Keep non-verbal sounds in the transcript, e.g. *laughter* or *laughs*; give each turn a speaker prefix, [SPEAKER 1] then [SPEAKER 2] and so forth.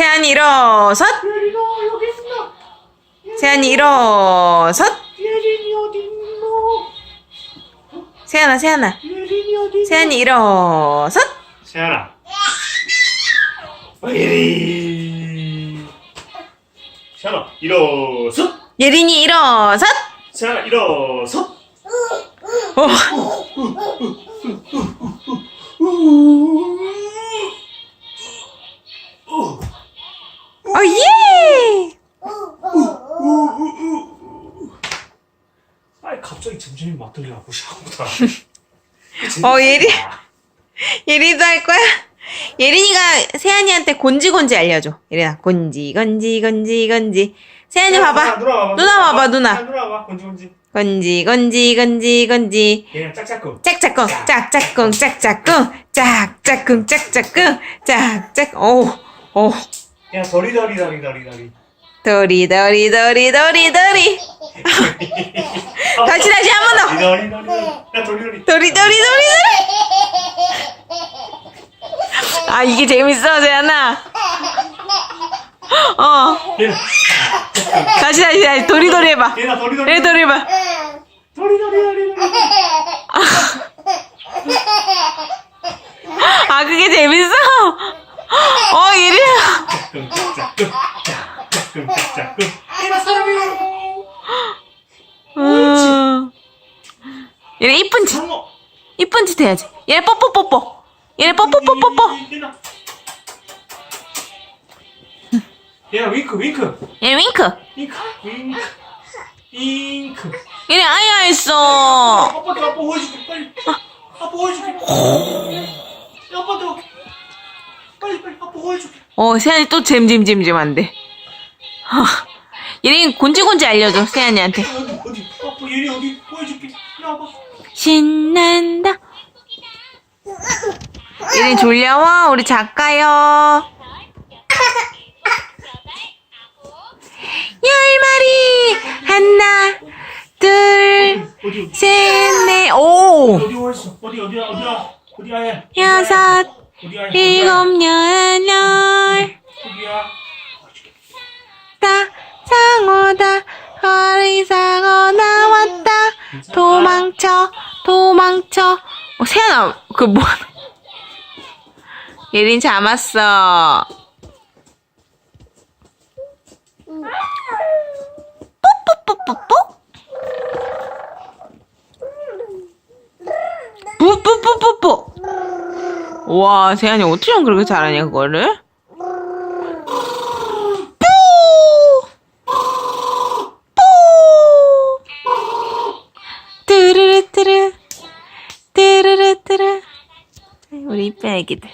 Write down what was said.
[SPEAKER 1] 세안이 일어섰.
[SPEAKER 2] 예린아 여기 있나?
[SPEAKER 1] 세안이 일어섰.
[SPEAKER 2] 예린이 어디 있노?
[SPEAKER 1] 세안아, 세안아.
[SPEAKER 2] 예린이 어디 있노?
[SPEAKER 1] 세안이 일어섰.
[SPEAKER 2] 세안아. 어, 예린. 세안아 일어서.
[SPEAKER 1] 예린이 일어섰.
[SPEAKER 2] 세안아 일어서.
[SPEAKER 1] 어.
[SPEAKER 2] 맞들려 하고 싶다.
[SPEAKER 1] 어, 예린. 예린이도 할 거야? 예린이가 세안이한테 곤지곤지 알려줘. 예린아, 곤지, 곤지, 곤지, 곤지. 세안이 봐봐.
[SPEAKER 2] 누나 봐봐.
[SPEAKER 1] 누나 봐봐, 누나.
[SPEAKER 2] 아, 누나 봐봐. 건지 건지.
[SPEAKER 1] 건지, 건지, 건지, 건지.
[SPEAKER 2] 얘는 짝짝꿍.
[SPEAKER 1] 짝짝꿍, 짝짝꿍, 짝짝꿍, 짝짝꿍, 짝짝꿍, 짝짝, 오, 오.
[SPEAKER 2] 도리 도리. 도리, 도리, 도리,
[SPEAKER 1] 도리, 도리. 다시, 다시 한 번 더.
[SPEAKER 2] 도리 도리 도리. 야 도리 도리.
[SPEAKER 1] 도리, 도리, 도리, 도리. 아, 이게 재밌어, 재현아. 어. 다시, 다시, 다시. 도리, 도리 해봐.
[SPEAKER 2] 도리 도리.
[SPEAKER 1] 네, 도리 해봐.
[SPEAKER 2] 도리 도리.
[SPEAKER 1] 아, 그게 재밌어? 어, 예린아.
[SPEAKER 2] 짝꿍 짝짝꿍 짝짝꿍 짝짝꿍.
[SPEAKER 1] 얘네 이쁜 짓. 이쁜 짓 해야지. 얘네 뽀뽀 뽀뽀. 얘네 뽀뽀 뽀뽀 뽀뽀.
[SPEAKER 2] 얘는. 얘는 윙크 윙크.
[SPEAKER 1] 얘네 윙크.
[SPEAKER 2] 윙크 윙크.
[SPEAKER 1] 얘네 아야 했어.
[SPEAKER 2] 아빠한테 아빠 보여줄게 빨리. 아빠 보여줄게. 야, 아빠한테. 빨리 빨리 아빠 보여줄게.
[SPEAKER 1] 어, 세안이 또 잼잼잼잼한데. 하, 얘네 곤지곤지 알려줘, 세안이한테.
[SPEAKER 2] 어디 어디 아빠 얘리 어디.
[SPEAKER 1] 신난다. 얘네 졸려워? 우리 작가요. 열 마리. 하나, 둘,
[SPEAKER 2] 어디
[SPEAKER 1] 셋, 넷, 오.
[SPEAKER 2] 어디 왔어? 어디 어디야 어디야 어디야 얘?
[SPEAKER 1] 여섯,
[SPEAKER 2] 어디야 얘?
[SPEAKER 1] 일곱, 여덟.
[SPEAKER 2] 어디야?
[SPEAKER 1] 다 상어다 허리상어 나왔다 도망쳐 도망쳐. 어 세연아 그뭐 *laughs* 예린 잡았어. 뽀뽀뽀뽀뽀? 뿌뿌뿌뿌뿌 와 세연이 어떻게 그렇게 잘하냐 그거를 ಕಳೀಪೆ ಆಗಿದೆ.